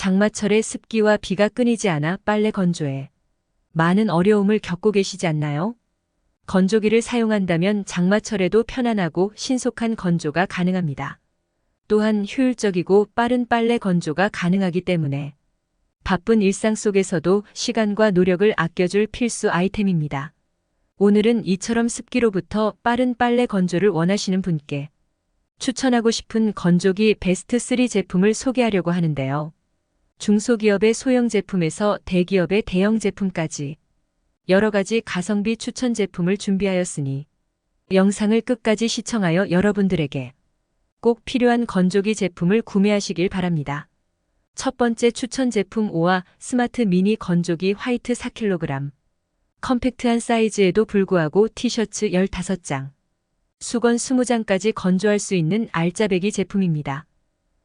장마철에 습기와 비가 끊이지 않아 빨래 건조에 많은 어려움을 겪고 계시지 않나요? 건조기를 사용한다면 장마철에도 편안하고 신속한 건조가 가능합니다. 또한 효율적이고 빠른 빨래 건조가 가능하기 때문에 바쁜 일상 속에서도 시간과 노력을 아껴줄 필수 아이템입니다. 오늘은 이처럼 습기로부터 빠른 빨래 건조를 원하시는 분께 추천하고 싶은 건조기 베스트 3 제품을 소개하려고 하는데요. 중소기업의 소형 제품에서 대기업의 대형 제품까지 여러 가지 가성비 추천 제품을 준비하였으니 영상을 끝까지 시청하여 여러분들에게 꼭 필요한 건조기 제품을 구매하시길 바랍니다. 첫 번째 추천 제품 5와 스마트 미니 건조기 화이트 4kg. 컴팩트한 사이즈에도 불구하고 티셔츠 15장, 수건 20장까지 건조할 수 있는 알짜배기 제품입니다.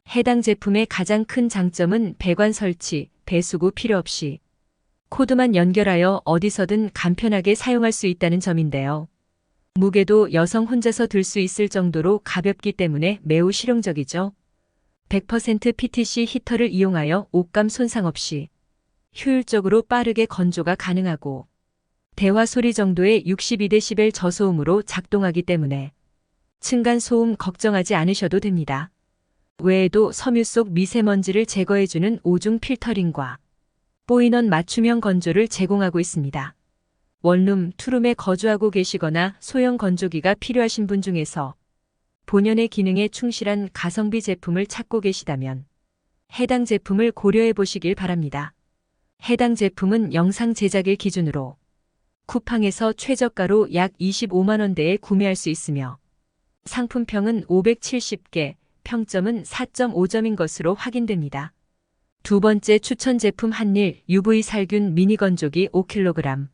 해당 제품의 가장 큰 장점은 배관 설치, 배수구 필요 없이 코드만 연결하여 어디서든 간편하게 사용할 수 있다는 점인데요. 무게도 여성 혼자서 들 수 있을 정도로 가볍기 때문에 매우 실용적이죠. 100% PTC 히터를 이용하여 옷감 손상 없이 효율적으로 빠르게 건조가 가능하고 대화 소리 정도의 62dB 저소음으로 작동하기 때문에 층간 소음 걱정하지 않으셔도 됩니다. 외에도 섬유 속 미세먼지를 제거해주는 오중 필터링과 보이넌 맞춤형 건조를 제공하고 있습니다. 원룸, 투룸에 거주하고 계시거나 소형 건조기가 필요하신 분 중에서 본연의 기능에 충실한 가성비 제품을 찾고 계시다면 해당 제품을 고려해 보시길 바랍니다. 해당 제품은 영상 제작일 기준으로 쿠팡에서 최저가로 약 25만원대에 구매할 수 있으며 상품평은 570개, 평점은 4.5점인 것으로 확인됩니다. 두 번째 추천 제품 한일 UV 살균 미니 건조기 5kg.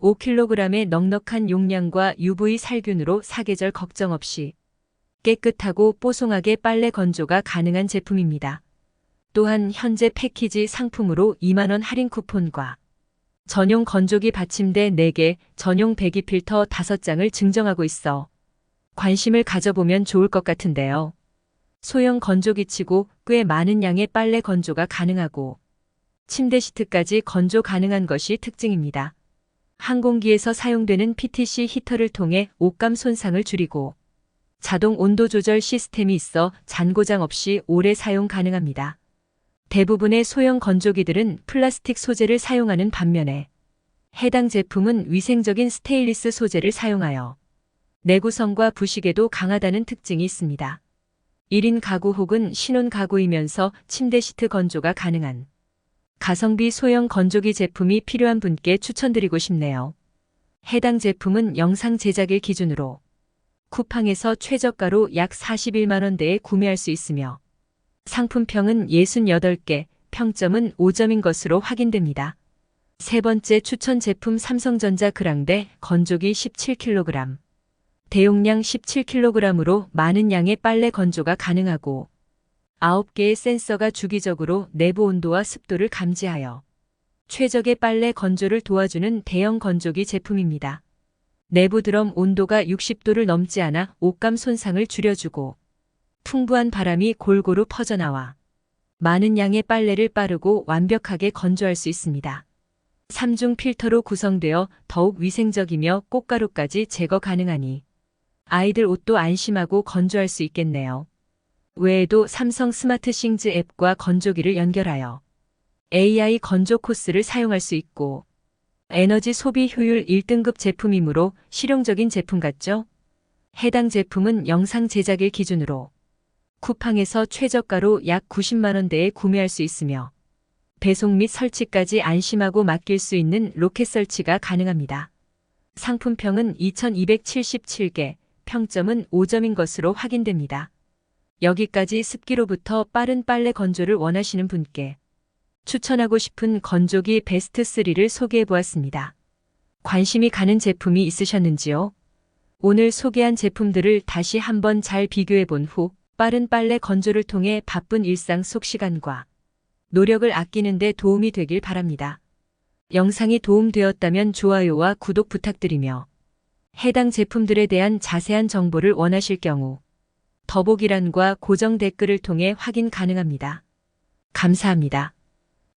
5kg의 넉넉한 용량과 UV 살균으로 사계절 걱정 없이 깨끗하고 뽀송하게 빨래 건조가 가능한 제품입니다. 또한 현재 패키지 상품으로 2만원 할인 쿠폰과 전용 건조기 받침대 4개, 전용 배기 필터 5장을 증정하고 있어 관심을 가져보면 좋을 것 같은데요. 소형 건조기치고 꽤 많은 양의 빨래 건조가 가능하고 침대 시트까지 건조 가능한 것이 특징입니다. 항공기에서 사용되는 PTC 히터를 통해 옷감 손상을 줄이고 자동 온도 조절 시스템이 있어 잔고장 없이 오래 사용 가능합니다. 대부분의 소형 건조기들은 플라스틱 소재를 사용하는 반면에 해당 제품은 위생적인 스테인리스 소재를 사용하여 내구성과 부식에도 강하다는 특징이 있습니다. 1인 가구 혹은 신혼 가구이면서 침대 시트 건조가 가능한 가성비 소형 건조기 제품이 필요한 분께 추천드리고 싶네요. 해당 제품은 영상 제작일 기준으로 쿠팡에서 최저가로 약 41만원대에 구매할 수 있으며 상품평은 68개, 평점은 5점인 것으로 확인됩니다. 세 번째 추천 제품 삼성전자 그랑데 건조기 17kg. 대용량 17kg으로 많은 양의 빨래 건조가 가능하고 9개의 센서가 주기적으로 내부 온도와 습도를 감지하여 최적의 빨래 건조를 도와주는 대형 건조기 제품입니다. 내부 드럼 온도가 60도를 넘지 않아 옷감 손상을 줄여주고 풍부한 바람이 골고루 퍼져나와 많은 양의 빨래를 빠르고 완벽하게 건조할 수 있습니다. 3중 필터로 구성되어 더욱 위생적이며 꽃가루까지 제거 가능하니 아이들 옷도 안심하고 건조할 수 있겠네요. 외에도 삼성 스마트 싱즈 앱과 건조기를 연결하여 AI 건조 코스를 사용할 수 있고 에너지 소비 효율 1등급 제품이므로 실용적인 제품 같죠? 해당 제품은 영상 제작일 기준으로 쿠팡에서 최저가로 약 90만원대에 구매할 수 있으며 배송 및 설치까지 안심하고 맡길 수 있는 로켓 설치가 가능합니다. 상품평은 2277개, 평점은 5점인 것으로 확인됩니다. 여기까지 습기로부터 빠른 빨래 건조를 원하시는 분께 추천하고 싶은 건조기 베스트 3를 소개해 보았습니다. 관심이 가는 제품이 있으셨는지요? 오늘 소개한 제품들을 다시 한번 잘 비교해 본 후 빠른 빨래 건조를 통해 바쁜 일상 속 시간과 노력을 아끼는 데 도움이 되길 바랍니다. 영상이 도움되었다면 좋아요와 구독 부탁드리며 해당 제품들에 대한 자세한 정보를 원하실 경우 더보기란과 고정 댓글을 통해 확인 가능합니다. 감사합니다.